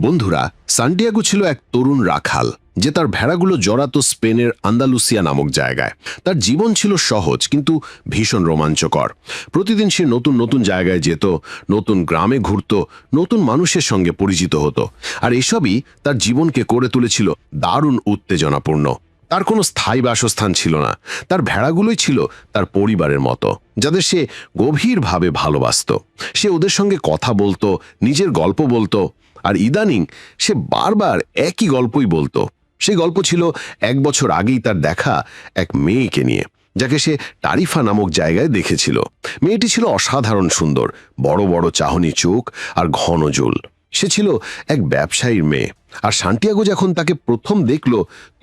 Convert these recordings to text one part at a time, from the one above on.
বন্ধুরা, সান্টিয়াগো ছিল এক তরুণ রাখাল, যে তার ভেড়াগুলো জড়াতো স্পেনের আন্দালুসিয়া নামক জায়গায়। তার জীবন ছিল সহজ, কিন্তু ভীষণ রোমাঞ্চকর। প্রতিদিন সে নতুন নতুন জায়গায় যেত, নতুন গ্রামে ঘুরত, নতুন মানুষের সঙ্গে পরিচিত হতো। আর এসবই তার জীবনকে করে তুলেছিল দারুণ উত্তেজনাপূর্ণ। তার কোনো স্থায়ী বাসস্থান ছিল না। তার ভেড়াগুলোই ছিল তার পরিবারের মতো, যাদের সে গভীরভাবে ভালোবাসত। সে ওদের সঙ্গে কথা বলতো, নিজের গল্প বলতো আর ইদানিং সে বারবার একই গল্পই বলতো। সেই গল্প ছিল এক বছর আগেই তার দেখা এক মেয়েকে নিয়ে, যাকে সে টারিফা নামক জায়গায় দেখেছিল। মেয়েটি ছিল অসাধারণ সুন্দর, বড় বড় চাহনি চোখ আর ঘন জোল। সে ছিল এক ব্যবসায়ীর মেয়ে আর সান্টিয়াগো যখন তাকে প্রথম দেখল,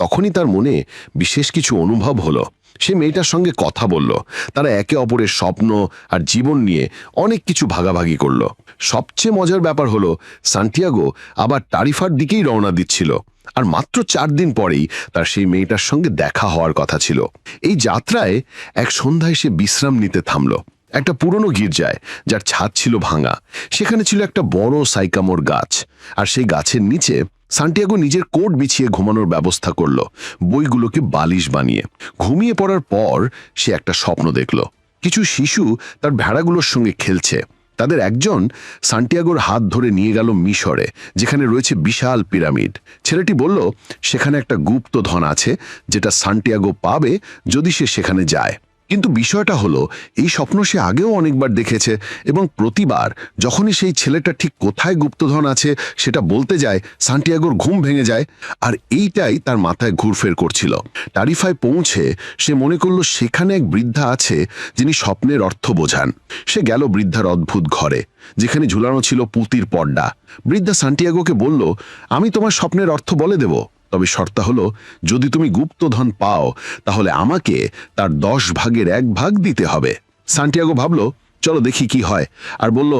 তখনই তার মনে বিশেষ কিছু অনুভব হলো। সে মেয়েটার সঙ্গে কথা বলল। তারা একে অপরের স্বপ্ন আর জীবন নিয়ে অনেক কিছু ভাগাভাগি করল। সবচেয়ে মজার ব্যাপার হলো সান্টিয়াগো আবার টারিফার দিকেই রওনা দিচ্ছিল আর মাত্র চার দিন পরেই তার সেই মেয়েটার সঙ্গে দেখা হওয়ার কথা ছিল। এই যাত্রায় এক সন্ধ্যায় সে বিশ্রাম নিতে থামলো। একটা পুরনো গির্জায়, যার ছাদ ছিল ভাঙা। সেখানে ছিল একটা বড় সাইকামোর গাছ। আর সেই গাছের নিচে সান্টিয়াগো নিজের কোট বিছিয়ে ঘুমানোর ব্যবস্থা করল, বইগুলোকে বালিশ বানিয়ে। ঘুমিয়ে পড়ার পর সে একটা স্বপ্ন দেখল। কিছু শিশু তার ভেড়াগুলোর সঙ্গে খেলছে। তাদের একজন সান্টিয়াগোর হাত ধরে নিয়ে গেল মিশরে, যেখানে রয়েছে বিশাল পিরামিড। ছেলেটি বলল, সেখানে একটা গুপ্ত ধন আছে, যেটা সান্টিয়াগো পাবে যদি সে সেখানে যায়। কিন্তু বিষয়টা হলো, এই স্বপ্ন সে আগেও অনেকবার দেখেছে এবং প্রতিবার যখনই সেই ছেলেটা ঠিক কোথায় গুপ্তধন আছে সেটা বলতে যায় সান্টিয়াগোর ঘুম ভেঙে যায় আর এইটাই তার মাথায় ঘুরফের করছিল। টারিফায় পৌঁছে সে মনে করল সেখানে এক বৃদ্ধা আছে যিনি স্বপ্নের অর্থ বোঝান। সে গেল বৃদ্ধার অদ্ভুত ঘরে, যেখানে ঝুলানো ছিল পুতির পর্দা। বৃদ্ধা সান্টিয়াগোকে বলল, আমি তোমার স্বপ্নের অর্থ বলে দেব। তবে শর্তা হলো, যদি তুমি গুপ্তধন পাও, তাহলে আমাকে তার দশ ভাগের এক ভাগ দিতে হবে। সান্টিয়াগো ভাবল, চলো দেখি কি হয়। আর বলল,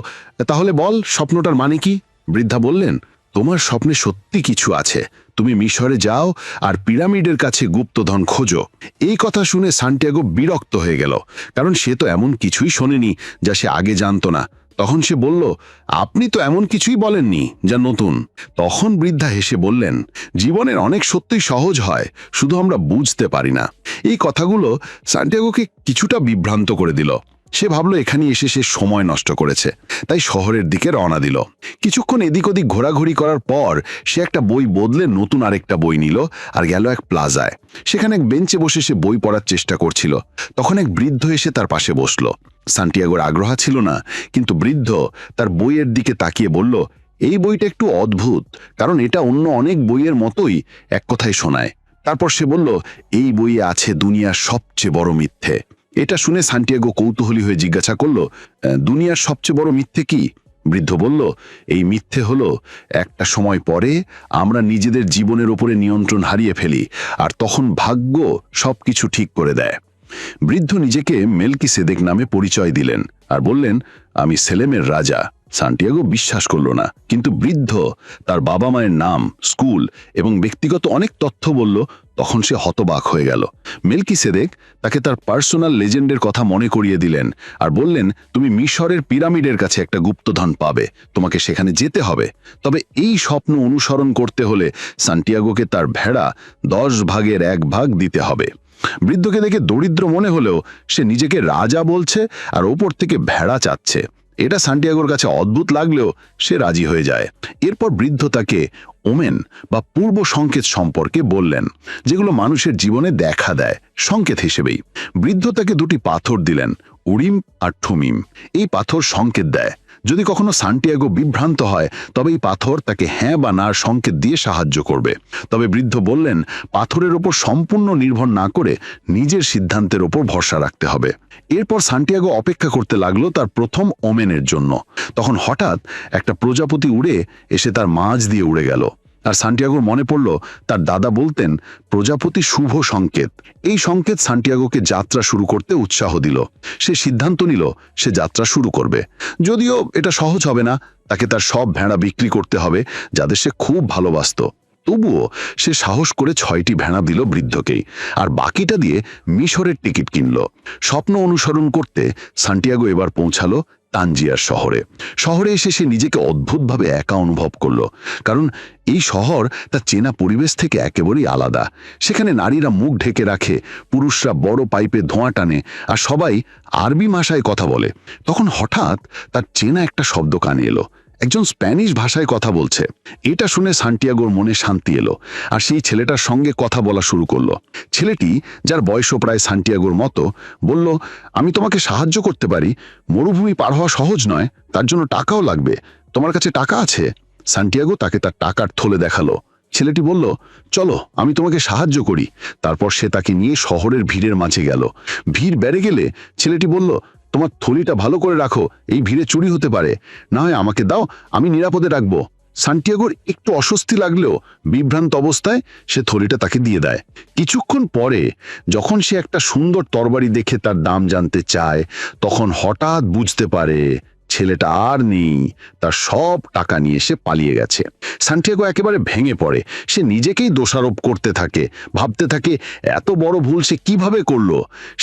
তাহলে বল, স্বপ্নটার মানে কি? বৃদ্ধা বললেন, তোমার স্বপ্নে সত্যি কিছু আছে। তুমি মিশরে যাও আর পিরামিডের কাছে গুপ্তধন খোঁজো। এই কথা শুনে সান্টিয়াগো বিরক্ত হয়ে গেল, কারণ সে তো এমন কিছুই শোনেনি যা সে আগে জানতো না। তখন সে বলল, আপনি তো এমন কিছুই বলেননি যা নতুন। তখন বৃদ্ধা হেসে বললেন, জীবনের অনেক সত্যই সহজ হয়, শুধু আমরা বুঝতে পারি না। এই কথাগুলো সান্টিয়াগোকে কিছুটা বিভ্রান্ত করে দিল। সে ভাবলো এখানে এসে সে সময় নষ্ট করেছে। তাই শহরের দিকে রওনা দিল। কিছুক্ষণ এদিক ওদিক ঘোরাঘুরি করার পর সে একটা বই বদলে নতুন আরেকটা বই নিল আর গেল এক প্লাজায়। সেখানে এক বেঞ্চে বসে সে বই পড়ার চেষ্টা করছিল। তখন এক বৃদ্ধ এসে তার পাশে বসল। সান্টিয়াগোর আগ্রহ ছিল না, কিন্তু বৃদ্ধ তার বইয়ের দিকে তাকিয়ে বলল, এই বইটা একটু অদ্ভুত, কারণ এটা অন্য অনেক বইয়ের মতোই এক কথায় শোনায়। তারপর সে বলল, এই বইয়ে আছে দুনিয়ার সবচেয়ে বড় মিথ্যে। এটা শুনে সান্টিয়াগো কৌতূহলী হয়ে জিজ্ঞাসা করল দুনিয়ার সবচেয়ে বড় মিথ্যে কি? বৃদ্ধ বলল, এই মিথ্যে হলো, একটা সময় পরে আমরা নিজেদের জীবনের ওপরে নিয়ন্ত্রণ হারিয়ে ফেলি, আর তখন ভাগ্য সবকিছু ঠিক করে দেয়। বৃদ্ধ নিজেকে মেলকি সেদেক নামে পরিচয় দিলেন আর বললেন, আমি সেলেমের রাজা। সান্টিয়াগো বিশ্বাস করল না। কিন্তু বৃদ্ধ তার বাবা মায়ের নাম, স্কুল এবং ব্যক্তিগত অনেক তথ্য বলল, তখন সে হতবাক হয়ে গেল। মেলকি সেদেক তাকে তার পার্সোনাল লেজেন্ডের কথা মনে করিয়ে দিলেন আর বললেন, তুমি মিশরের পিরামিডের কাছে একটা গুপ্তধন পাবে। তোমাকে সেখানে যেতে হবে। তবে এই স্বপ্ন অনুসরণ করতে হলে সান্টিয়াগোকে তার ভেড়া দশ ভাগের এক ভাগ দিতে হবে। বৃদ্ধকে দেখে দরিদ্র মনে হলেও সে নিজেকে রাজা বলছে আর ওপর থেকে ভেড়া চাচ্ছে। এটা সান্টিয়াগোর কাছে অদ্ভুত লাগলেও সে রাজি হয়ে যায়। এরপর বৃদ্ধ তাকে ওমেন বা পূর্ব সংকেত সম্পর্কে বললেন, যেগুলো মানুষের জীবনে দেখা দেয়, সংকেত হিসেবেই। বৃদ্ধ তাকে দুটি পাথর দিলেন উড়িম আর ঠুমিম। এই পাথর সংকেত দেয়। যদি কখনো সান্টিয়াগো বিভ্রান্ত হয় তবে এই পাথর তাকে হ্যাঁ বা না সংকেত দিয়ে সাহায্য করবে। তবে বৃদ্ধ বললেন, পাথরের ওপর সম্পূর্ণ নির্ভর না করে নিজের সিদ্ধান্তের ওপর ভরসা রাখতে হবে। এরপর সান্টিয়াগো অপেক্ষা করতে লাগল তার প্রথম ওমেনের জন্য। তখন হঠাৎ একটা প্রজাপতি উড়ে এসে তার মাঝ দিয়ে উড়ে গেল। আর সান্টিয়াগোর মনে পড়ল, তার দাদা বলতেন, প্রজাপতি শুভ সংকেত। এই সংকেত সান্টিয়াগোকে যাত্রা শুরু করতে উৎসাহ দিল। সে সিদ্ধান্ত নিল, সে যাত্রা শুরু করবে। যদিও এটা সহজ হবে না, তাকে তার সব ভেড়া বিক্রি করতে হবে, যাদের সে খুব ভালোবাসতো। তবুও সে সাহস করে ছয়টি ভেড়া দিল বৃদ্ধকেই, আর বাকিটা দিয়ে মিশরের টিকিট কিনল। স্বপ্ন অনুসরণ করতে সান্টিয়াগো এবার পৌঁছালো তানজিয়ার শহরে। শহরে এসে সে নিজেকে অদ্ভুতভাবে একা অনুভব করল, কারণ এই শহর তার চেনা পরিবেশ থেকে একেবারেই আলাদা। সেখানে নারীরা মুখ ঢেকে রাখে, পুরুষরা বড় পাইপে ধোঁয়া টানে আর সবাই আরবি ভাষায় কথা বলে। তখন হঠাৎ তার চেনা একটা শব্দ কানে এলো। একজন স্প্যানিশ ভাষায় কথা বলছে। এটা শুনে সান্টিয়াগোর মনে শান্তি এলো আর সেই ছেলেটার সঙ্গে কথা বলা শুরু করল। ছেলেটি, যার বয়সও প্রায় সান্টিয়াগোর মতো, বলল, আমি তোমাকে সাহায্য করতে পারি। মরুভূমি পার হওয়া সহজ নয়, তার জন্য টাকাও লাগবে। তোমার কাছে টাকা আছে? সান্টিয়াগো তাকে তার টাকার থলে দেখাল। ছেলেটি বলল, চলো, আমি তোমাকে সাহায্য করি। তারপর সে তাকে নিয়ে শহরের ভিড়ের মাঝে গেল। ভিড় বেড়ে গেলে ছেলেটি বলল তোমার থলিটা ভালো করে রাখো, এই ভিড়ে চুরি হতে পারে। না হয় আমাকে দাও, আমি নিরাপদে রাখব। সান্টিয়াগোর একটু অস্বস্তি লাগলেও বিভ্রান্ত অবস্থায় সে থলিটা তাকে দিয়ে দেয়। কিছুক্ষণ পরে যখন সে একটা সুন্দর তরবারি দেখে তার দাম জানতে চায়, তখন হঠাৎ বুঝতে পারে ছেলেটা আর নেই, তার সব টাকা নিয়ে সে পালিয়ে গেছে। সান্টিয়াগো একেবারে ভেঙে পড়ে। সে নিজেকেই দোষারোপ করতে থাকে, ভাবতে থাকে এত বড় ভুল সে কীভাবে করল?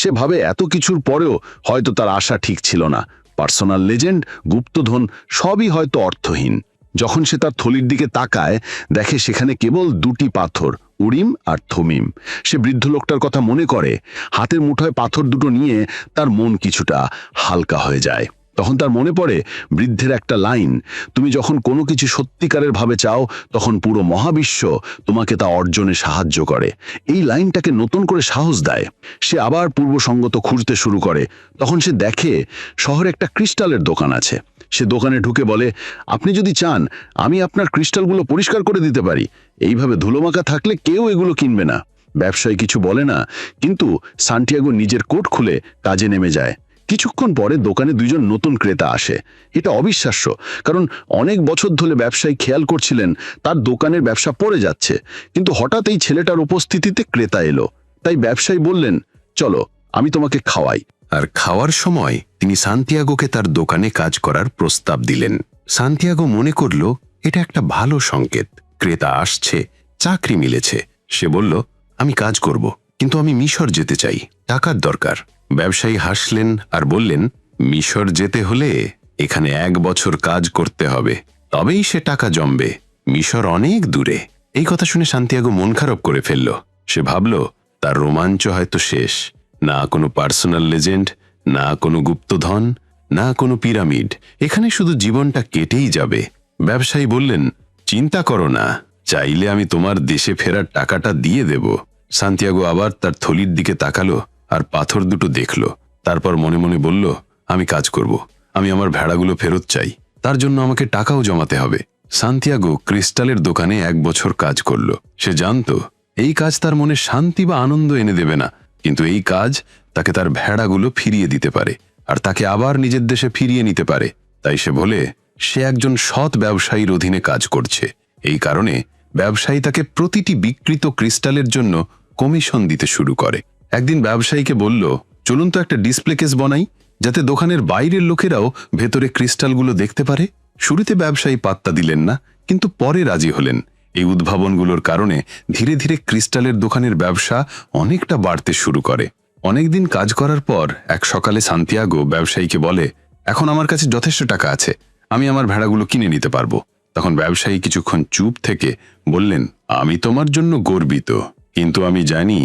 সে ভাবে এত কিছুর পরেও হয়তো তার আশা ঠিক ছিল না। পার্সোনাল লেজেন্ড, গুপ্তধন, সবই হয়তো অর্থহীন। যখন সে তার থলির দিকে তাকায়, দেখে সেখানে কেবল দুটি পাথর, উড়িম আর থমিম। সে বৃদ্ধ লোকটার কথা মনে করে, হাতের মুঠোয় পাথর দুটো নিয়ে তার মন কিছুটা হালকা হয়ে যায়। তখন তার মনে পড়ে বৃদ্ধের একটা লাইন, তুমি যখন কোনো কিছু সত্যিকারের ভাবে চাও, তখন পুরো মহাবিশ্ব তোমাকে তা অর্জনে সাহায্য করে। এই লাইনটাকে নতুন করে সাহস দেয়। সে আবার পূর্বসঙ্গত খুঁজতে শুরু করে। তখন সে দেখে শহরে একটা ক্রিস্টালের দোকান আছে। সে দোকানে ঢুকে বলে, আপনি যদি চান, আমি আপনার ক্রিস্টালগুলো পরিষ্কার করে দিতে পারি। এইভাবে ধুলোমাখা থাকলে কেউ এগুলো কিনবে না। ব্যবসায়ী কিছু বলে না, কিন্তু সান্টিয়াগো নিজের কোট খুলে কাজে নেমে যায়। কিছুক্ষণ পরে দোকানে দুইজন নতুন ক্রেতা আসে। এটা অবিশ্বাস্য, কারণ অনেক বছর ধরে ব্যবসায়ী খেয়াল করছিলেন তার দোকানের ব্যবসা পড়ে যাচ্ছে। কিন্তু হঠাৎ এই ছেলেটার উপস্থিতিতে ক্রেতা এলো। তাই ব্যবসায়ী বললেন, চলো, আমি তোমাকে খাওয়াই। আর খাওয়ার সময় তিনি সান্তিয়াগোকে তার দোকানে কাজ করার প্রস্তাব দিলেন। সান্তিয়াগো মনে করল, এটা একটা ভালো সংকেত। ক্রেতা আসছে, চাকরি মিলেছে। সে বলল, আমি কাজ করব, কিন্তু আমি মিশর যেতে চাই, টাকার দরকার। ব্যবসায়ী হাসলেন আর বললেন, মিশর যেতে হলে এখানে এক বছর কাজ করতে হবে, তবেই সে টাকা জমবে। মিশর অনেক দূরে। এই কথা শুনে শান্তিয়াগো মন খারাপ করে ফেলল। সে ভাবল, তার রোমাঞ্চ হয়তো শেষ। না কোনো পার্সোনাল লেজেন্ড, না কোনো গুপ্তধন, না কোনো পিরামিড। এখানে শুধু জীবনটা কেটেই যাবে। ব্যবসায়ী বললেন, চিন্তা করো না, চাইলে আমি তোমার দেশে ফেরার টাকাটা দিয়ে দেব। সান্তিয়াগো আবার তার থলির দিকে তাকালো। আর পাথর দুটো দেখল। তারপর মনে মনে বলল, আমি কাজ করব। আমি আমার ভেড়াগুলো ফেরত চাই। তার জন্য আমাকে টাকাও জমাতে হবে। সান্তিয়াগো ক্রিস্টালের দোকানে এক বছর কাজ করল। সে জানতো, এই কাজ তার মনে শান্তি বা আনন্দ এনে দেবে না। কিন্তু এই কাজ তাকে তার ভেড়াগুলো ফিরিয়ে দিতে পারে, আর তাকে আবার নিজের দেশে ফিরিয়ে নিতে পারে। তাই সে বলে, সে একজন সৎ ব্যবসায়ীর অধীনে কাজ করছে। এই কারণে ব্যবসায়ী তাকে প্রতিটি বিকৃত ক্রিস্টালের জন্য কমিশন দিতে শুরু করে। একদিন ব্যবসায়ীকে বলল, চলুন তো একটা ডিসপ্লে কেস বনাই, যাতে দোকানের বাইরের লোকেরাও ভেতরে ক্রিস্টালগুলো দেখতে পারে। শুরুতে ব্যবসায়ী পাত্তা দিলেন না, কিন্তু পরে রাজি হলেন। এই উদ্ভাবনগুলোর কারণে ধীরে ধীরে ক্রিস্টালের দোকানের ব্যবসা অনেকটা বাড়তে শুরু করে। অনেকদিন কাজ করার পর এক সকালে সান্তিয়াগো ব্যবসায়ীকে বলে, এখন আমার কাছে যথেষ্ট টাকা আছে, আমি আমার ভেড়াগুলো কিনে নিতে পারব। তখন ব্যবসায়ী কিছুক্ষণ চুপ থেকে বললেন, আমি তোমার জন্য গর্বিত, কিন্তু আমি জানি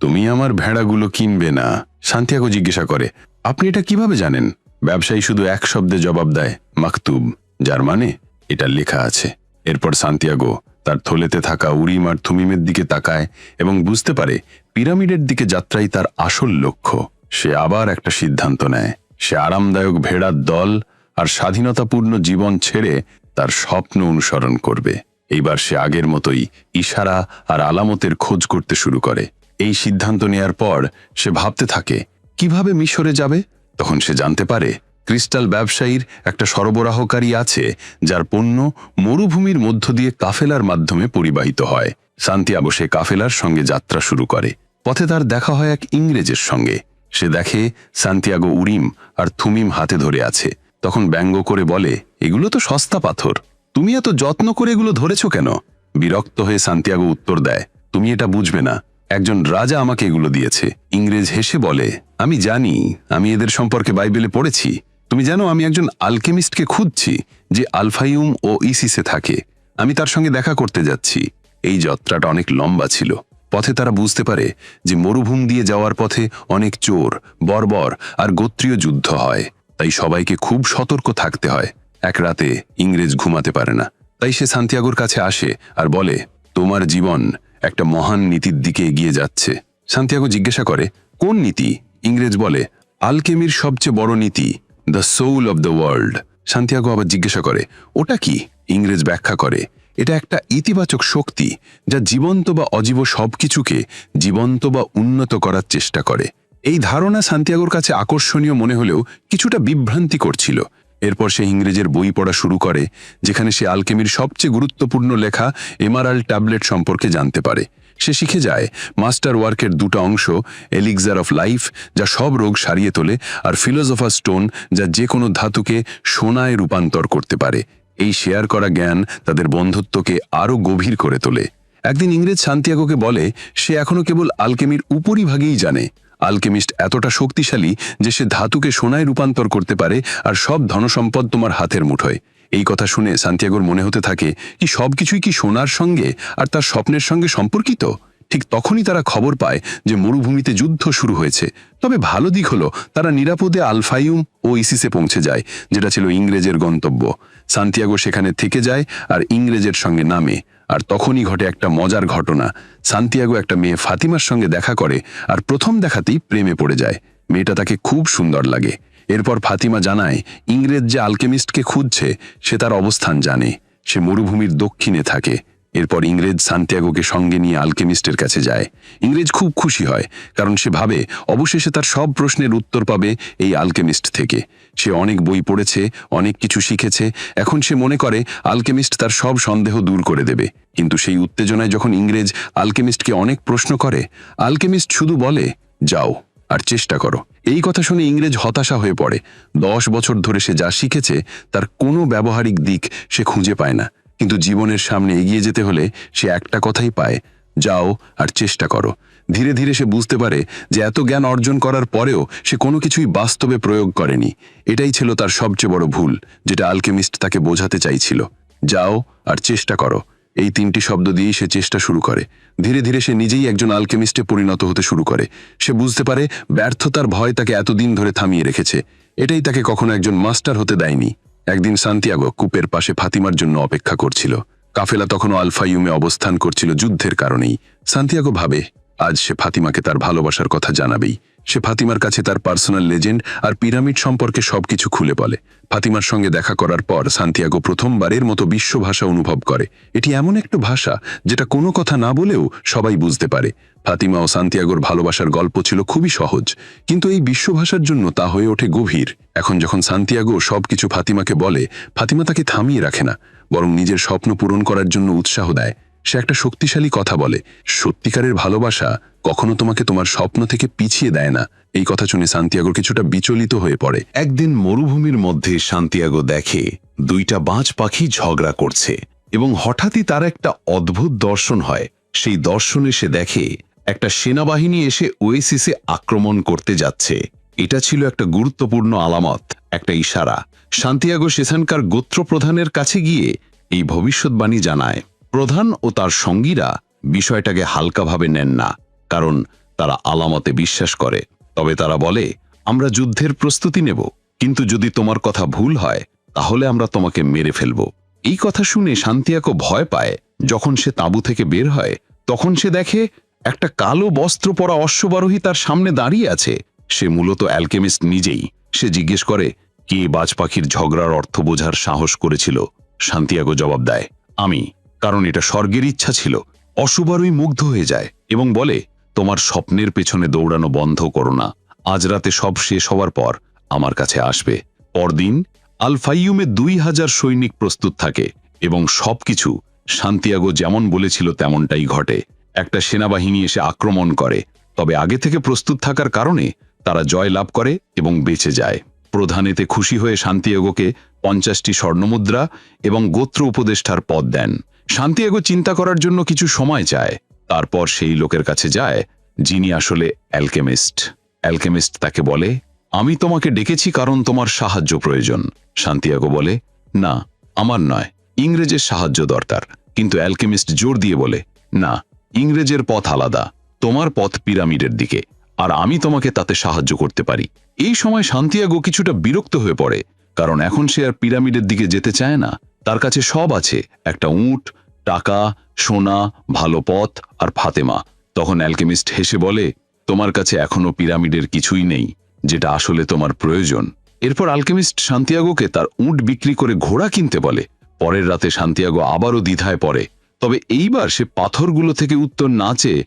তুমি আমার ভেড়াগুলো কিনবে না? সান্তিয়াগো জিজ্ঞাসা করে, আপনি এটা কীভাবে জানেন? ব্যবসায়ী শুধু এক শব্দে জবাব দেয়, মাকতুব। যার মানে এটা লেখা আছে। এরপর সান্তিয়াগো তার থলেতে থাকা উরিম আর থুমিমের দিকে তাকায় এবং বুঝতে পারে, পিরামিডের দিকে যাত্রাই তার আসল লক্ষ্য। সে আবার একটা সিদ্ধান্ত নেয়। সে আরামদায়ক ভেড়ার দল আর স্বাধীনতাপূর্ণ জীবন ছেড়ে তার স্বপ্ন অনুসরণ করবে। এইবার সে আগের মতোই ইশারা আর আলামতের খোঁজ করতে শুরু করে। এই সিদ্ধান্ত নেয়ার পর সে ভাবতে থাকে, কীভাবে মিশরে যাবে? তখন সে জানতে পারে, ক্রিস্টাল ব্যবসায়ীর একটা সরবরাহকারী আছে, যার পণ্য মরুভূমির মধ্য দিয়ে কাফেলার মাধ্যমে পরিবাহিত হয়। সান্তিয়াগো সে কাফেলার সঙ্গে যাত্রা শুরু করে। পথে তার দেখা হয় এক ইংরেজের সঙ্গে। সে দেখে সান্তিয়াগো উরিম আর থুমিম হাতে ধরে আছে। তখন ব্যঙ্গ করে বলে, এগুলো তো সস্তা পাথর। তুমি এত যত্ন করে এগুলো ধরেছ কেন? বিরক্ত হয়ে সান্তিয়াগো উত্তর দেয়, তুমি এটা বুঝবে না। একজন রাজা আমাকে এগুলো দিয়েছে। ইংরেজ হেসে বলে, আমি জানি, আমি এদের সম্পর্কে বাইবেলে পড়েছি। তুমি জানো, আমি একজন আলকেমিস্টকে খুঁজছি যে আলফাইউম ও ইসিসে থাকে। আমি তার সঙ্গে দেখা করতে যাচ্ছি। এই যাত্রাটা অনেক লম্বা ছিল। পথে তারা বুঝতে পারে যে মরুভূম দিয়ে যাওয়ার পথে অনেক চোর, বর্বর আর গোত্রীয় যুদ্ধ হয়। তাই সবাইকে খুব সতর্ক থাকতে হয়। এক রাতে ইংরেজ ঘুমাতে পারে না। তাই সে সান্তিয়াগোর কাছে আসে আর বলে, তোমার জীবন একটা মহান নীতির দিকে এগিয়ে যাচ্ছে। সান্তিয়াগো জিজ্ঞাসা করে, কোন নীতি? ইংরেজ বলে, আলকেমির সবচেয়ে বড় নীতি the soul of the world Santiago আবার জিজ্ঞাসা করে, ওটা কি? ইংরেজ ব্যাখ্যা করে, এটা একটা ইতিবাচক শক্তি যা জীবন্ত বা অজীব সবকিছুকে জীবন্ত বা উন্নত করার চেষ্টা করে। এই ধারণা সান্তিয়াগোর কাছে আকর্ষণীয় মনে হলেও কিছুটা বিভ্রান্তি করছিল এরপর সে ইংরেজের বই পড়া শুরু করে, যেখানে সে আলকেমির সবচেয়ে গুরুত্বপূর্ণ লেখা এমারাল ট্যাবলেট সম্পর্কে জানতে পারে। সে শিখে যায় মাস্টার ওয়ার্কের দুটো অংশ, এলিক্সার অফ লাইফ, যা সব রোগ সারিয়ে তোলে, আর ফিলোসফার স্টোন, যা যে কোনো ধাতুকে সোনায় রূপান্তর করতে পারে। এই শেয়ার করা জ্ঞান তাদের বন্ধুত্বকে আরও গভীর করে তোলে। একদিন ইংরেজ সান্তিয়াগোকে বলে, সে এখনও কেবল আলকেমির উপরিভাগেই জানে। আলকেমিস্ট এতটা শক্তিশালী যে সে ধাতুকে সোনায় রূপান্তর করতে পারে আর সব ধনসম্পদ তোমার হাতের মুঠোয়। এই কথা শুনে সান্তিয়াগোর মনে হতে থাকে, কি সবকিছুই কি সোনার সঙ্গে আর তার স্বপ্নের সঙ্গে সম্পর্কিত? ঠিক তখনই তারা খবর পায় যে মরুভূমিতে যুদ্ধ শুরু হয়েছে। তবে ভালো দিক হলো, তারা নিরাপদে আলফাইউম ও ইসিসে পৌঁছে যায়, যেটা ছিল ইংরেজের গন্তব্য। সান্তিয়াগো সেখানে থেকে যায় আর ইংরেজের সঙ্গে নামে। আর তখনই ঘটে একটা মজার ঘটনা। সান্তিয়াগো একটা মেয়ে ফাতিমার সঙ্গে দেখা করে আর প্রথম দেখাতেই প্রেমে পড়ে যায়। মেয়েটা তাকে খুব সুন্দর লাগে। এরপর ফাতিমা জানায়, ইংরেজ যে আলকেমিস্টকে খুঁজছে, সে তার অবস্থান জানে। সে মরুভূমির দক্ষিণে থাকে। এরপর ইংরেজ সান্তিয়াগোকে সঙ্গে নিয়ে আলকেমিস্টের কাছে যায়। ইংরেজ খুব খুশি হয়, কারণ সে ভাবে, অবশেষে তার সব প্রশ্নের উত্তর পাবে এই আলকেমিস্ট থেকে। সে অনেক বই পড়েছে, অনেক কিছু শিখেছে। এখন সে মনে করে আলকেমিস্ট তার সব সন্দেহ দূর করে দেবে। কিন্তু সেই উত্তেজনায় যখন ইংরেজ আলকেমিস্টকে অনেক প্রশ্ন করে আলকেমিস্ট শুধু বলে, যাও আর চেষ্টা করো। এই কথা শুনে ইংরেজ হতাশা হয়ে পড়ে। দশ বছর ধরে সে যা শিখেছে, তার কোনো ব্যবহারিক দিক সে খুঁজে পায় না। কিন্তু জীবনের সামনে এগিয়ে যেতে হলে সে একটা কথাই পায়, যাও আর চেষ্টা করো। ধীরে ধীরে সে বুঝতে পারে যে এত জ্ঞান অর্জন করার পরেও সে কোনো কিছুই বাস্তবে প্রয়োগ করেনি। এটাই ছিল তার সবচেয়ে বড় ভুল, যেটা আলকেমিস্ট তাকে বোঝাতে চাইছিল। যাও আর চেষ্টা করো। এই তিনটি শব্দ দিয়েই সে চেষ্টা শুরু করে। ধীরে ধীরে সে নিজেই একজন আলকেমিস্টে পরিণত হতে শুরু করে। সে বুঝতে পারে ব্যর্থতার ভয় তাকে এতদিন ধরে থামিয়ে রেখেছে। এটাই তাকে কখনো একজন মাস্টার হতে দেয়নি। একদিন সান্তিয়াগো কূপের পাশে ফাতিমার জন্য অপেক্ষা করছিল। কাফেলা তখনও আলফাইউমে অবস্থান করছিল যুদ্ধের কারণেই। সান্তিয়াগো ভাবে আজ সে ফাতিমাকে তার ভালোবাসার কথা জানাবেই। সে ফাতিমার কাছে তার পার্সোনাল লেজেন্ড আর পিরামিড সম্পর্কে সবকিছু খুলে বলে। ফাতিমার সঙ্গে দেখা করার পর সান্তিয়াগো প্রথমবারের মতো বিশ্ব ভাষা অনুভব করে। এটি এমন একটা ভাষা যেটা কোনো কথা না বলেও সবাই বুঝতে পারে। ফাতিমা ও সান্তিয়াগোর ভালোবাসার গল্প ছিল খুবই সহজ। কিন্তু এই বিশ্বভাষার জন্য তা হয়ে ওঠে গভীর। এখন যখন সান্তিয়াগো সবকিছু ফাতিমাকে বলে, ফাতিমা তাকে থামিয়ে রাখে না, বরং নিজের স্বপ্ন পূরণ করার জন্য উৎসাহ দেয়। সে একটা শক্তিশালী কথা বলে, সত্যিকারের ভালোবাসা কখনো তোমাকে তোমার স্বপ্ন থেকে পিছিয়ে দেয় না। এই কথা শুনে সান্তিয়াগোর কিছুটা বিচলিত হয়ে পড়ে। একদিন মরুভূমির মধ্যে শান্তিয়াগো দেখে দুইটা বাজ পাখি ঝগড়া করছে এবং হঠাৎই তার একটা অদ্ভুত দর্শন হয়। সেই দর্শনে সে দেখে একটা সেনাবাহিনী এসে ওয়েসিসে আক্রমণ করতে যাচ্ছে। এটা ছিল একটা গুরুত্বপূর্ণ আলামত, একটা ইশারা। শান্তিয়াগো সেখানকার গোত্রপ্রধানের কাছে গিয়ে এই ভবিষ্যৎবাণী জানায়। প্রধান ও তার সঙ্গীরা বিষয়টাকে হালকাভাবে নেন না, কারণ তারা আলামতে বিশ্বাস করে। তবে তারা বলে, আমরা যুদ্ধের প্রস্তুতি নেব, কিন্তু যদি তোমার কথা ভুল হয়, তাহলে আমরা তোমাকে মেরে ফেলব। এই কথা শুনে শান্তিয়াকো ভয় পায়। যখন সে তাঁবু থেকে বের হয়, তখন সে দেখে একটা কালো বস্ত্র পরা অশ্ববারোহী তার সামনে দাঁড়িয়ে আছে। সে মূলত অ্যালকেমিস্ট নিজেই। সে জিজ্ঞেস করে, কে বাজ পাখির ঝগড়ার অর্থ বোঝার সাহস করেছিল? শান্তিয়াগো জবাব দেয়, আমি। কারণ এটা স্বর্গের ইচ্ছা ছিল। অশুবারই মুগ্ধ হয়ে যায় এবং বলে, তোমার স্বপ্নের পেছনে দৌড়ানো বন্ধ করো না। আজ রাতে সব শেষ হওয়ার পর আমার কাছে আসবে। পরদিন আলফাইয়ুমে দুই হাজার সৈনিক প্রস্তুত থাকে এবং সবকিছু শান্তিয়াগো যেমন বলেছিল তেমনটাই ঘটে। একটা সেনাবাহিনী এসে আক্রমণ করে, তবে আগে থেকে প্রস্তুত থাকার কারণে তারা জয় লাভ করে এবং বেঁচে যায়। প্রধান এতে খুশি হয়ে শান্তিয়াগোকে পঞ্চাশটি স্বর্ণমুদ্রা এবং গোত্র উপদেষ্টার পদ দেন। শান্তিয়াগো চিন্তা করার জন্য কিছু সময় চায়। তারপর সেই লোকের কাছে যায়, যিনি আসলে অ্যালকেমিস্ট। অ্যালকেমিস্ট তাকে বলে, আমি তোমাকে ডেকেছি কারণ তোমার সাহায্য প্রয়োজন। শান্তিয়াগো বলে, না, আমার নয়। ইংরেজের সাহায্য দরকার। কিন্তু অ্যালকেমিস্ট জোর দিয়ে বলে, না, ইংরেজের পথ আলাদা। তোমার পথ পিরামিডের দিকে। আর আমি তোমাকে তাতে সাহায্য করতে পারি। এই সময় শান্তিয়াগো কিছুটা বিরক্ত হয়ে পড়ে, কারণ এখন সে আর পিরামিডের দিকে যেতে চায় না। তার কাছে সব আছে, একটা উট টাকা, সোনা, ভালো পথ আর ফাতেমা। তখন অ্যালকেমিস্ট হেসে বলে, তোমার কাছে এখনও পিরামিডের কিছুই নেই, যেটা আসলে তোমার প্রয়োজন। এরপর আলকেমিস্ট শান্তিয়াগোকে তার উট বিক্রি করে ঘোড়া কিনতে বলে। পরের রাতে শান্তিয়াগো আবারও দ্বিধায় পড়ে। তবে এইবার সে পাথরগুলো থেকে উত্তর না চেয়ে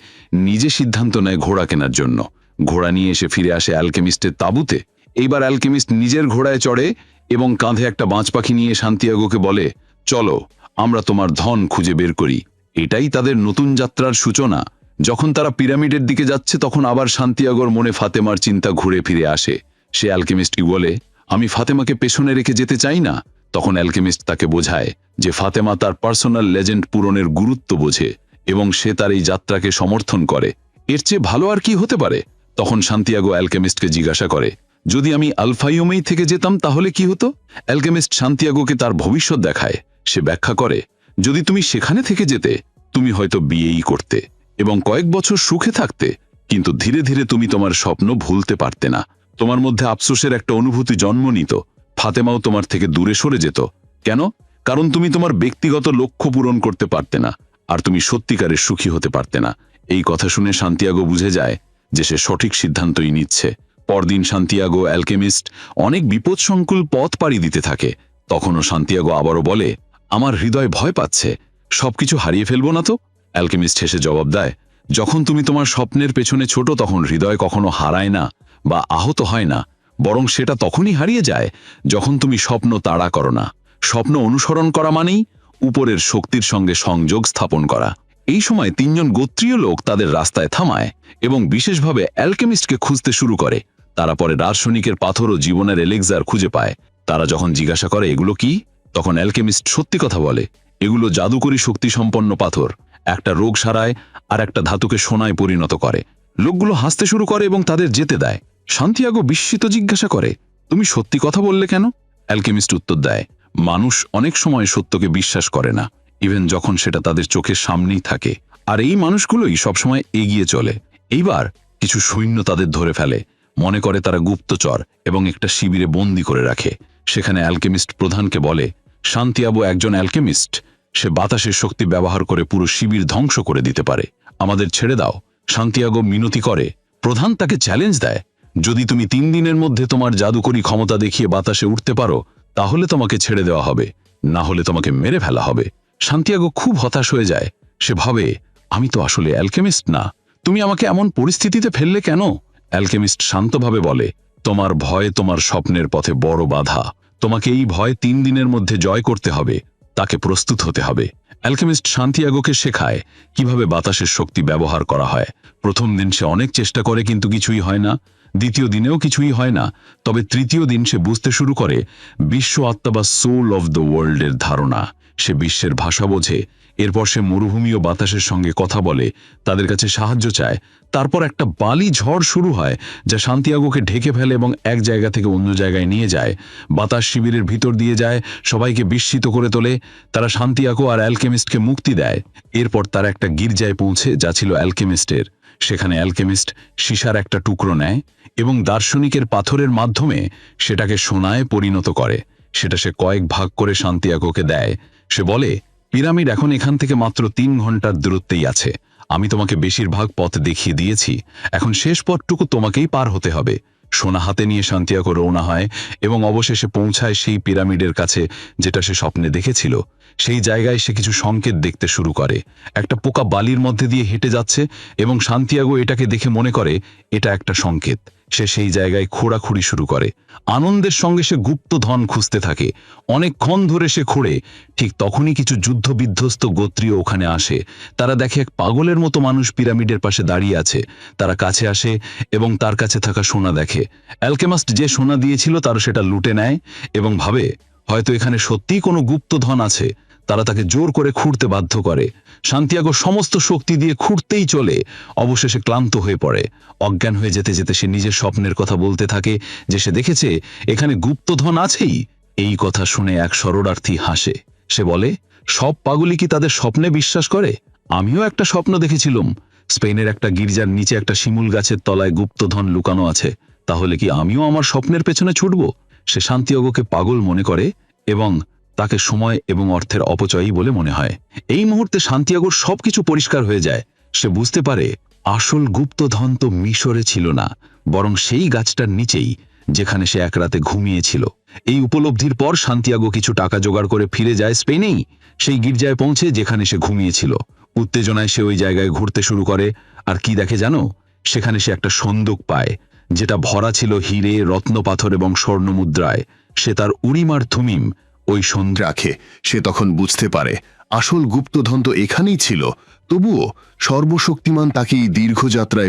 নিজে সিদ্ধান্ত নেয় ঘোড়া কেনার জন্য। ঘোড়া নিয়ে এসে ফিরে আসে অ্যালকেমিস্টের তাঁবুতে। এইবার অ্যালকেমিস্ট নিজের ঘোড়ায় চড়ে এবং কাঁধে একটা বাঁচ পাখি নিয়ে শান্তিয়াগোকে বলে, চলো আমরা তোমার ধন খুঁজে বের করি। এটাই তাদের নতুন যাত্রার সূচনা। যখন তারা পিরামিডের দিকে যাচ্ছে, তখন আবার শান্তিয়াগোর মনে ফাতেমার চিন্তা ঘুরে ফিরে আসে। সে অ্যালকেমিস্টকে বলে, আমি ফাতেমাকে পেছনে রেখে যেতে চাই না? তখন অ্যালকেমিস্ট তাকে বোঝায় যে ফাতেমা তার পার্সোনাল লেজেন্ড পূরণের গুরুত্ব বোঝে এবং সে তার এই যাত্রাকে সমর্থন করে। এর চেয়ে ভালো আর কি হতে পারে? তখন শান্তিয়াগো অ্যালকেমিস্টকে জিজ্ঞাসা করে, যদি আমি আলফাইওমেই থেকে যেতাম, তাহলে কি হতো? অ্যালকেমিস্ট শান্তিয়াগোকে তার ভবিষ্যৎ দেখায়। সে ব্যাখ্যা করে, যদি তুমি সেখানে থেকে যেতে, তুমি হয়তো বিয়েই করতে এবং কয়েক বছর সুখে থাকতে, কিন্তু ধীরে ধীরে তুমি তোমার স্বপ্ন ভুলতে পারতে না। তোমার মধ্যে আফসোসের একটা অনুভূতি জন্ম নিত। ফাতেমাও তোমার থেকে দূরে সরে যেত। কেন? কারণ তুমি তোমার ব্যক্তিগত লক্ষ্য পূরণ করতে পারতে না আর তুমি সত্যিকারের সুখী হতে পারতে না। এই কথা শুনে শান্তিয়াগো বুঝে যায় যে সে সঠিক সিদ্ধান্তই নিচ্ছে। পরদিন শান্তিয়াগো অ্যালকেমিস্ট অনেক বিপদসংকুল পথ পাড়ি দিতে থাকে। তখনও শান্তিয়াগো আবারও বলে আমার হৃদয় ভয় পাচ্ছে। সবকিছু হারিয়ে ফেলব না তো? অ্যালকেমিস্ট হেসে জবাব দেয়, যখন তুমি তোমার স্বপ্নের পেছনে ছোট, তখন হৃদয় কখনো হারায় না বা আহত হয় না, বরং সেটা তখনই হারিয়ে যায় যখন তুমি স্বপ্ন তাড়া করো না। স্বপ্ন অনুসরণ করা মানেই উপরের শক্তির সঙ্গে সংযোগ স্থাপন করা। এই সময় তিনজন গোত্রীয় লোক তাদের রাস্তায় থামায় এবং বিশেষভাবে অ্যালকেমিস্টকে খুঁজতে শুরু করে। তারা পরে দার্শনিকের পাথর ও জীবনের এলেক্সার খুঁজে পায়। তারা যখন জিজ্ঞাসা করে, এগুলো কি? তখন অ্যালকেমিস্ট সত্যি কথা বলে, এগুলো জাদুকরী শক্তিসম্পন্ন পাথর, একটা রোগ সারায় আর একটা ধাতুকে সোনায় পরিণত করে। লোকগুলো হাসতে শুরু করে এবং তাদের যেতে দেয়। শান্তিয়াগো বিস্মিত জিজ্ঞাসা করে, তুমি সত্যি কথা বললে কেন? অ্যালকেমিস্ট উত্তর দেয়, মানুষ অনেক সময় সত্যকে বিশ্বাস করে না ইভেন যখন সেটা তাদের চোখের সামনেই থাকে। আর এই মানুষগুলোই সবসময় এগিয়ে চলে। এইবার কিছু সৈন্য তাদের ধরে ফেলে। মনে করে তারা গুপ্তচর এবং একটা শিবিরে বন্দি করে রাখে। সেখানে অ্যালকেমিস্ট প্রধানকে বলে শান্তিয়াবু একজন অ্যালকেমিস্ট। সে বাতাসের শক্তি ব্যবহার করে পুরো শিবির ধ্বংস করে দিতে পারে। আমাদের ছেড়ে দাও। শান্তিয়াগো মিনতি করে, প্রধান তাকে চ্যালেঞ্জ দেয়। যদি তুমি তিন দিনের মধ্যে তোমার জাদুকরী ক্ষমতা দেখিয়ে বাতাসে উঠতে পারো, তাহলে তোমাকে ছেড়ে দেওয়া হবে। না হলে তোমাকে মেরে ফেলা হবে। শান্তিয়াগো খুব হতাশ হয়ে যায়। সে ভাবে, আমি তো আসলে অ্যালকেমিস্ট না। তুমি আমাকে এমন পরিস্থিতিতে ফেললে কেন? অ্যালকেমিস্ট শান্তভাবে বলে, তোমার ভয় তোমার স্বপ্নের পথে বড় বাধা। তোমাকে এই ভয় তিন দিনের মধ্যে জয় করতে হবে, তাকে প্রস্তুত হতে হবে। অ্যালকেমিস্ট শান্তিয়াগোকে শেখায় কীভাবে বাতাসের শক্তি ব্যবহার করা হয়। প্রথম দিন সে অনেক চেষ্টা করে, কিন্তু কিছুই হয় না। দ্বিতীয় দিনেও কিছুই হয় না। তবে তৃতীয় দিন সে বুঝতে শুরু করে, বিশ্ব আত্মা বা সোল অফ দ্য ওয়ার্ল্ডের ধারণা। সে বিশ্বের ভাষা বোঝে, এরপর সে মরুভূমি ও বাতাসের সঙ্গে কথা বলে, তাদের কাছে সাহায্য চায়। তারপর একটা বালি ঝড় শুরু হয়, যা শান্তিয়াগোকে ঢেকে ফেলে এবং এক জায়গা থেকে অন্য জায়গায় নিয়ে যায়। বাতাস শিবিরের ভিতর দিয়ে যায়, সবাইকে বিস্মিত করে তোলে। তারা শান্তিয়াগো আর অ্যালকেমিস্টকে মুক্তি দেয়। এরপর তারা একটা গির্জায় পৌঁছে, যা ছিল অ্যালকেমিস্টের। সেখানে অ্যালকেমিস্ট সীসার একটা টুকরো নেয় এবং দার্শনিকের পাথরের মাধ্যমে সেটাকে সোনায় পরিণত করে। সেটা সে কয়েক ভাগ করে শান্তিয়াগোকে দেয়। সে বলে, পিরামিড এখন এখান থেকে মাত্র তিন ঘণ্টার দূরত্বেই আছে। আমি তোমাকে বেশিরভাগ পথ দেখিয়ে দিয়েছি। এখন শেষ পথটুকু তোমাকেই পার হতে হবে। সোনা হাতে নিয়ে শান্তিয়াগো রওনা হয় এবং অবশেষে পৌঁছায় সেই পিরামিডের কাছে যেটা সে স্বপ্নে দেখেছিল। সেই জায়গায় সে কিছু সংকেত দেখতে শুরু করে। একটা পোকা বালির মধ্যে দিয়ে হেঁটে যাচ্ছে এবং শান্তিয়াগো এটাকে দেখে মনে করে, এটা একটা সংকেত। সে সেই জায়গায় খোঁড়াখুড়ি শুরু করে। আনন্দের সঙ্গে সে গুপ্ত ধন খুঁজতে থাকে। অনেকক্ষণ ধরে সে খোঁড়ে, ঠিক তখনই কিছু যুদ্ধ বিধ্বস্ত গোত্রীয় ওখানে আসে। তারা দেখে এক পাগলের মতো মানুষ পিরামিডের পাশে দাঁড়িয়ে আছে। তারা কাছে আসে এবং তার কাছে থাকা সোনা দেখে। অ্যালকেমাস্ট যে সোনা দিয়েছিল তার সেটা লুটে নেয় এবং ভাবে, হয়তো এখানে সত্যিই কোনো গুপ্ত ধন আছে। তারা তাকে জোর করে খুঁড়তে বাধ্য করে। শান্তিয়াগো সমস্ত শক্তি দিয়ে খুঁড়তেই চলে। অবশেষে ক্লান্ত হয়ে পড়ে। অজ্ঞান হয়ে যেতে যেতে সে নিজের স্বপ্নের কথা বলতে থাকে যে সে দেখেছে, এখানে গুপ্তধন আছেই। এই কথা শুনে এক শরণার্থী হাসে। সে বলে, সব পাগলি কি তাদের স্বপ্নে বিশ্বাস করে? আমিও একটা স্বপ্ন দেখেছিলাম। স্পেনের একটা গির্জার নিচে একটা শিমুল গাছের তলায় গুপ্তধন লুকানো আছে। তাহলে কি আমিও আমার স্বপ্নের পেছনে ছুটব? সে শান্তিয়াগোকে পাগল মনে করে এবং তাকে সময় এবং অর্থের অপচয়ই বলে মনে হয়। এই মুহূর্তে শান্তিয়াগোর সবকিছু পরিষ্কার হয়ে যায়। সে বুঝতে পারে, আসল গুপ্তধন তো মিশরে ছিল না, বরং সেই গাছটার নিচেই, যেখানে সে এক রাতে ঘুমিয়েছিল। এই উপলব্ধির পর শান্তিয়াগো কিছু টাকা জোগাড় করে ফিরে যায় স্পেনেই, সেই গির্জায় পৌঁছে যেখানে সে ঘুমিয়েছিল। উত্তেজনায় সে ওই জায়গায় ঘুরতে শুরু করে, আর কি দেখে জানো? সেখানে সে একটা সন্দুক পায়, যেটা ভরা ছিল হিরে, রত্নপাথর এবং স্বর্ণমুদ্রায়। সে তার উড়িমার থুমিম ওই সন্ধ্যা রাখে সে তখন বুঝতে পারে, আসল গুপ্তধন তো এখানেই ছিল। তবুও সর্বশক্তিমান তাকে এই দীর্ঘ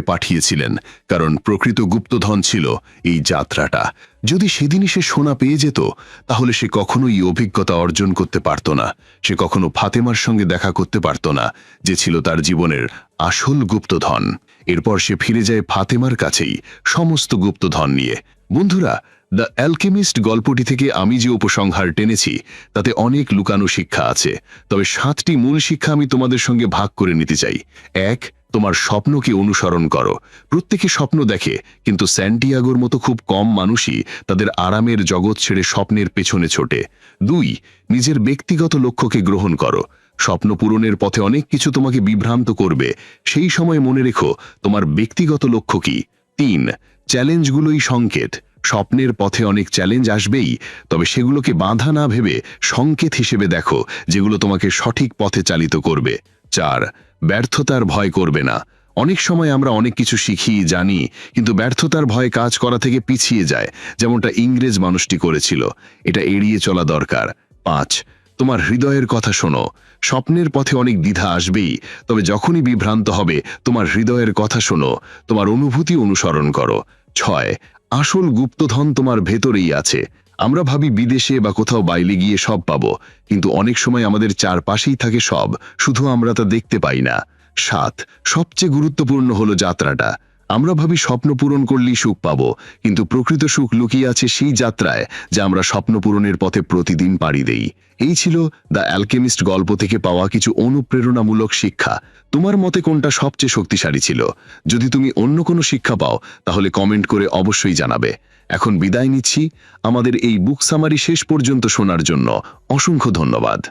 পাঠিয়েছিলেন, কারণ প্রকৃত গুপ্তধন ছিল এই যাত্রাটা। যদি সেদিনই সে সোনা পেয়ে যেত, তাহলে সে কখনো এই অভিজ্ঞতা অর্জন করতে পারত না। সে কখনো ফাতেমার সঙ্গে দেখা করতে পারত না, যে ছিল তার জীবনের আসল গুপ্তধন। এরপর সে ফিরে যায় ফাতেমার কাছেই, সমস্ত গুপ্তধন নিয়ে। বন্ধুরা দ্য অ্যালকেমিস্ট গল্পটি থেকে আমি যে উপসংহার টেনেছি, তাতে অনেক লুকানো শিক্ষা আছে। তবে সাতটি মূল শিক্ষা আমি তোমাদের সঙ্গে ভাগ করে নিতে চাই। এক, তোমার স্বপ্নকে অনুসরণ করো। প্রত্যেকে স্বপ্ন দেখে, কিন্তু স্যান্টিয়াগোর মতো খুব কম মানুষই তাদের আরামের জগৎ ছেড়ে স্বপ্নের পেছনে ছোটে। দুই, নিজের ব্যক্তিগত লক্ষ্যকে গ্রহণ করো। স্বপ্ন পূরণের পথে অনেক কিছু তোমাকে বিভ্রান্ত করবে। সেই সময় মনে রেখো, তোমার ব্যক্তিগত লক্ষ্য কি? তিন, চ্যালেঞ্জগুলোই সংকেত। স্বপ্নের পথে অনেক চ্যালেঞ্জ আসবেই, তবে সেগুলোকে বাধা না ভেবে সংকেত হিসেবে দেখো যেগুলো তোমাকে সঠিক পথে চালিত করবে। চার, ব্যর্থতার ভয় করবে না। অনেক সময় আমরা অনেক কিছু শিখি, জানি, কিন্তু ব্যর্থতার ভয়ে কাজ করা থেকে পিছিয়ে যায়, যেমনটা ইংরেজ মানুষটি করেছিল। এটা এড়িয়ে চলা দরকার। পাঁচ, তোমার হৃদয়ের কথা শোনো। স্বপ্নের পথে অনেক দ্বিধা আসবেই, তবে যখনই বিভ্রান্ত হবে, তোমার হৃদয়ের কথা শোনো, তোমার অনুভূতি অনুসরণ করো। ছয় আসল গুপ্তধন তোমার ভেতরেই আছে। আমরা ভাবি বিদেশে বা কোথাও বাইরে গিয়ে সব পাবো, কিন্তু অনেক সময় আমাদের চারপাশেই থাকে সব, শুধু আমরা তা দেখতে পাই না। সাত, সবচেয়ে গুরুত্বপূর্ণ হলো যাত্রাটা। আমরা ভাবি স্বপ্ন পূরণ করলেই সুখ পাব, কিন্তু প্রকৃত সুখ লুকিয়ে আছে সেই যাত্রায় যা আমরা স্বপ্ন পূরণের পথে প্রতিদিন পাড়ি দেই। এই ছিল দ্য অ্যালকেমিস্ট গল্প থেকে পাওয়া কিছু অনুপ্রেরণামূলক শিক্ষা। তোমার মতে কোনটা সবচেয়ে শক্তিশালী ছিল? যদি তুমি অন্য কোনো শিক্ষা পাও, তাহলে কমেন্ট করে অবশ্যই জানাবে। এখন বিদায় নিচ্ছি। আমাদের এই বুক সামারি শেষ পর্যন্ত শোনার জন্য অসংখ্য ধন্যবাদ।